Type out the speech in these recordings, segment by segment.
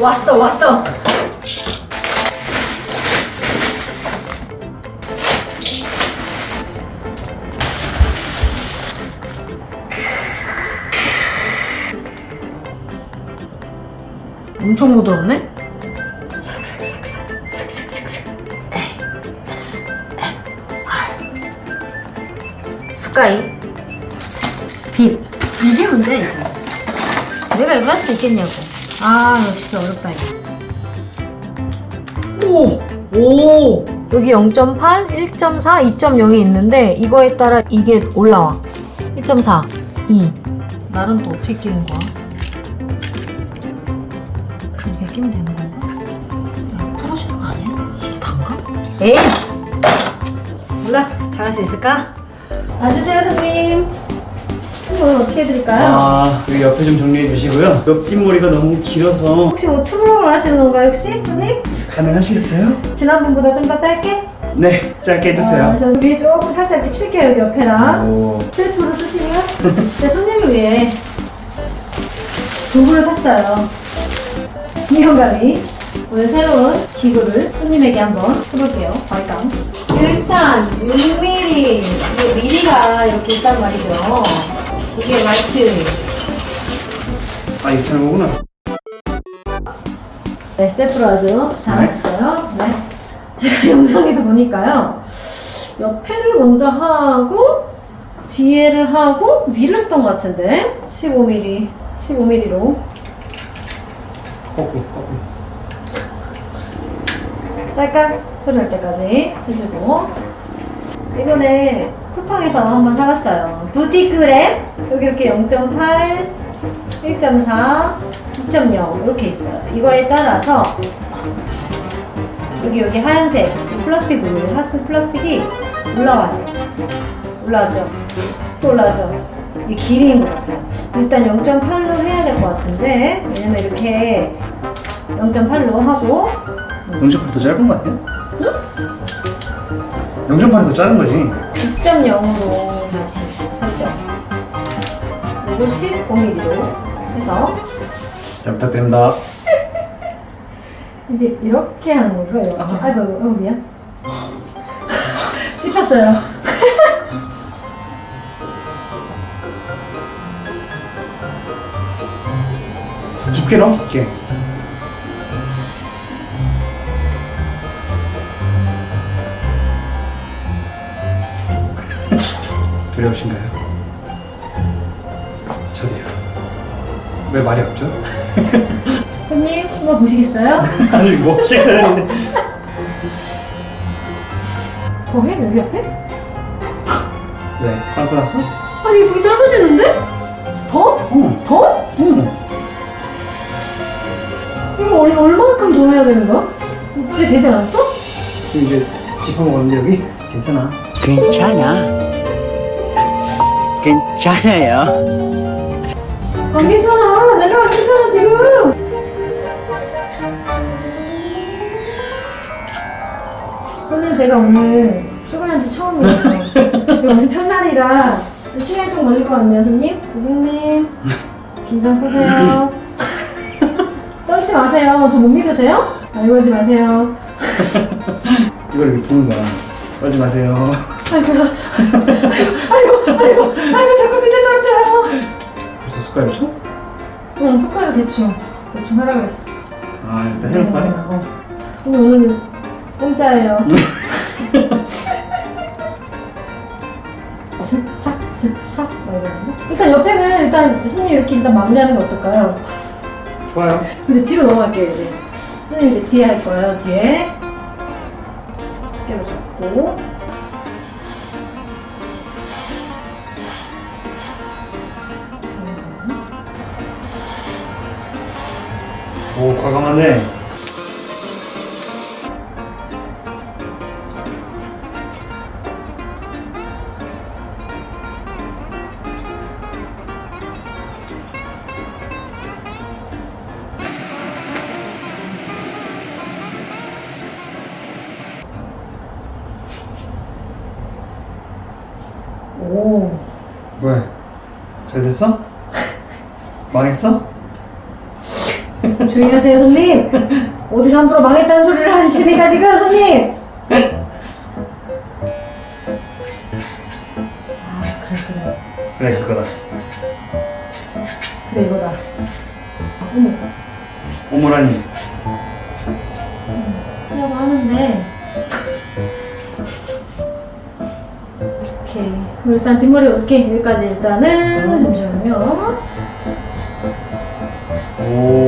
왔어 왔어. 엄청 부드럽네? 스카이. 빕 이게 문제야 이거. 내가 이거 할 수 있겠냐고 아 이거 진짜 어렵다 이거 오! 오! 여기 0.8, 1.4, 2.0이 있는데 이거에 따라 이게 올라와 1.4, 2 날은 또 어떻게 끼는 거야? 이렇게 끼면 되는 건가? 야, 부러지는 거 아니야? 이게 단가? 에이씨! 몰라 잘할 수 있을까? 앉으세요 손님 오늘 어떻게 해드릴까요? 아, 여기 옆에 좀 정리해 주시고요. 옆뒷머리가 너무 길어서 혹시 뭐 투블럭을 하시는 건가요 혹시 손님? 가능하시겠어요? 지난번보다 좀 더 짧게? 네, 짧게 아, 해주세요. 그래서 위에 조금 살짝 이렇게 칠게요 여기 옆에랑 오, 셀프로 쓰시고요 제 손님을 위해 도구를 샀어요 미용가미 오늘 새로운 기구를 손님에게 한번 해볼게요 과감 일단 6mm 이게 미리가 이렇게 있단 말이죠 이게 라이트 아 이렇게 하는 거구나. 네, 셀프로 아주 잘하셨어요. 네. 제가 영상에서 보니까요. 옆에를 먼저 하고, 뒤에를 하고, 위를 했던 것 같은데. 15mm, 15mm로. 거꾸로, 거꾸로. 짧까 소리 날 때까지 해주고. 이번에 쿠팡에서 한번 사봤어요. 부티크랩. 여기 이렇게 0.8, 1.4, 2.0 이렇게 있어요. 이거에 따라서 여기 여기 하얀색 플라스틱으로 하얀색 플라스틱이 올라와요. 올라왔죠? 또 올라왔죠? 이게 길이인 것 같아요. 일단 0.8로 해야 될 것 같은데 왜냐면 이렇게 0.8로 하고 0.8이 더 짧은 거 아니야? 응? 0.8이 더 짧은 거지. 2.0으로 다시 설정. 그리고 15mm로 해서 잘 부탁드립니다. 이게 이렇게 하는 거죠? 이렇게. 아. 아이고, 아이고, 아이고, 미안. 찝혔어요. 깊게 넣어, 깊게. 두려우신가요? 저도요. 왜 말이 없죠? 손님, 한번 보시겠어요? 아니 뭐 시작하는데 더 해? 여기 옆에? 네 빵꾸 났어? 아니, 이거 되게 짧아지는데? 더? 응 더? 응. 이거 얼, 얼마만큼 더 해야 되는 거야? 이제 되지 않았어? 지금 이제 짚어먹었는데 여기 괜찮아 괜찮아. 괜찮아요. 안 괜찮아. 내가 안 괜찮아, 지금. 손님, 제가 오늘 출근한 지 처음이에요. 이거 오늘 첫날이라 시간이 좀 걸릴 것 같네요, 손님. 고객님, 긴장 푸세요. 떨지 마세요. 저 못 믿으세요? 아, 이러지 마세요. 이걸 이렇게 보는 거야 떨지 마세요 아이고, 아이고, 아이고, 아이고, 자꾸 밑에 떨어져요. 벌써 숟가락 쳐? 응, 숟가락 대충. 대충 하라고 했었어. 아 일단 해볼까? 어. 근데 오늘 공짜예요. 슥싹 슥싹 막 이러는데 일단 옆에는 일단 손님 이렇게 일단 마무리하는 게 어떨까요? 좋아요 근데 뒤로 넘어갈게요 이제. 손님 이제 뒤에 할 거예요 뒤에. 집게로 잡고. 오 과감하네 오. 왜? 잘 됐어? 망했어? 조용히 하세요, 손님. 어디서 함부로 망했다는 소리를 하십니까, 지금, 손님? 아, 그래, 그래. 그래 그거다 그래, 이거다. 어머, 오므라니 하려고 하는데. 오케이. 그럼 일단 뒷머리, 오케이. 여기까지 일단은. 잠시만요. 오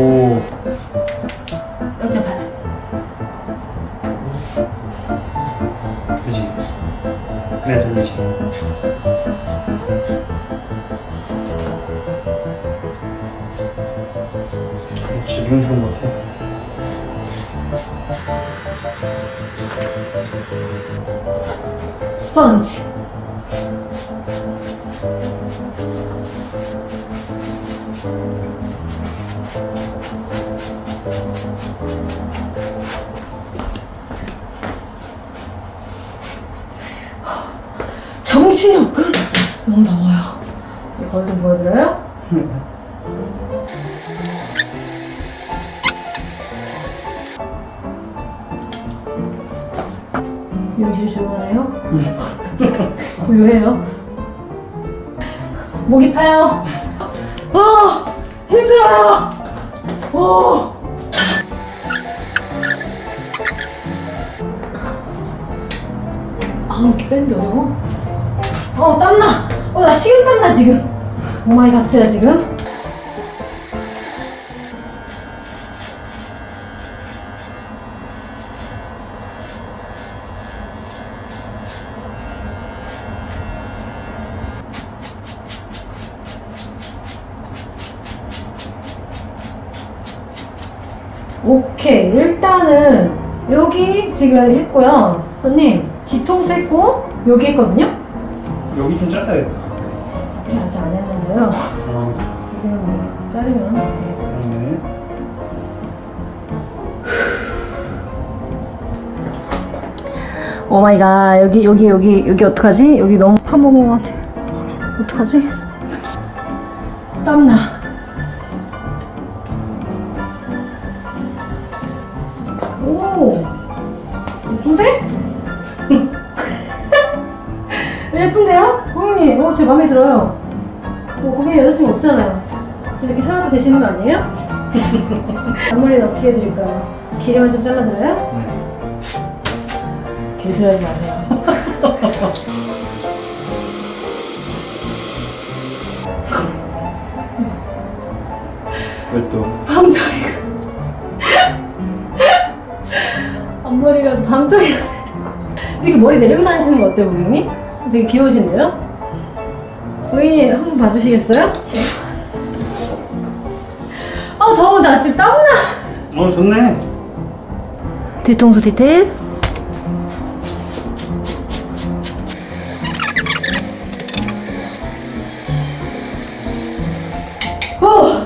스펀지. 정신이 없군. 너무 더워요. 이제 거울 좀 보여드려요? 조용하네요. 고요해요. 목이 타요. 아 힘들어요. 오. 아우 이렇게 빼는데 어려워. 어 땀나. 어나 식은 땀 나 지금. 오마이 갓야 지금. 오케이. 일단은 여기 지금 했고요. 손님 뒤통수 했고 여기 했거든요. 여기 좀 잘라야겠다. 네, 아직 안 했는데요. 아 이거는 뭐 자르면 되겠어요 그러네. 오마이갓. 여기 여기 여기 여기 어떡하지? 여기 너무 파먹은 것 같아. 어떡하지? 땀나 예쁜데? 예쁜데요? 고객님 어, 제 마음에 들어요 어, 고객님 여자친구 없잖아요 이렇게 살아도 되시는 거 아니에요? 앞머리는 어떻게 해드릴까요? 길이만 좀 잘라드려요? 네. 개소리하지 마세요. 왜 또 밤토 앞머리가 밤토리가 이렇게 머리 내리고 다니시는 거 어때요, 고객님? 되게 귀여우신데요? 고객님 한 번 봐주시겠어요? 아 더워 나 지금 땀나. 어 좋네 뒤통수 디테일. 후!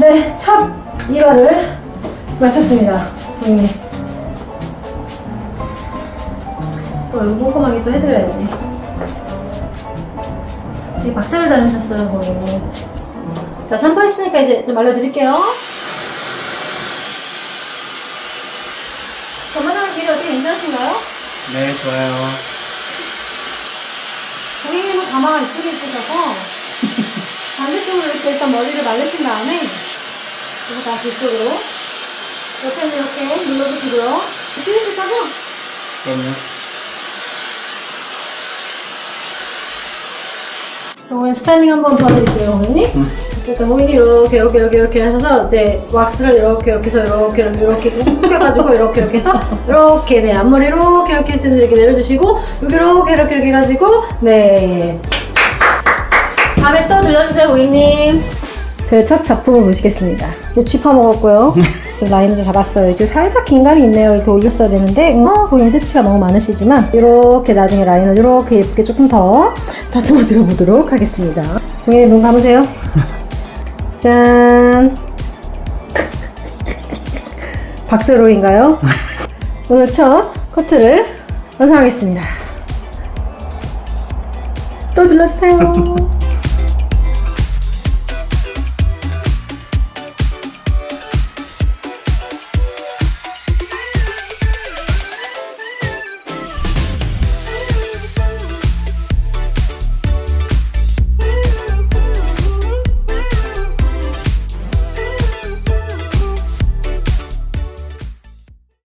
네, 첫 일화를 마쳤습니다. 고객님. 또 얼굴 꼼꼼하게 또 해드려야지. 되게 박살을 다니셨어요, 고객님. 자, 샴푸 했으니까 이제 좀 알려드릴게요. 전반적인 길이 어떻게 괜찮으신가요? 네 좋아요 고객님은 가마 이쁘게 입으셔서 반대쪽으로 이렇게 일단 머리를 말리신 다음에 그리고 다시 이쪽으로 옆에는 이렇게 눌러주시고요. 찌르실까죠? 그럼요 이번에 스타일링 한번 도와드릴게요, 고객님. 일단 고객님 이렇게 이렇게 이렇게 이렇게 하셔서 이제 왁스를 이렇게 이렇게 해서 이렇게 이렇게 이렇게 꾹꾹해가지고 이렇게 이렇게 해서 이렇게 네 앞머리 이렇게 이렇게 해서 이렇게 내려주시고 여기 이렇게 이렇게 이렇게 해가지고 네 다음에 또 들려주세요, 고객님. 저의 첫 작품을 보시겠습니다. 요치 파먹었고요. 라인을 잡았어요. 이제 살짝 긴감이 있네요. 이렇게 올렸어야 되는데, 어, 고객님 세치가 너무 많으시지만, 이렇게 나중에 라인을 이렇게 예쁘게 조금 더 다듬어 드려보도록 하겠습니다. 고객님 눈 감으세요. 짠. 박세로인가요? 오늘 첫 커트를 완성하겠습니다. 또 들러주세요.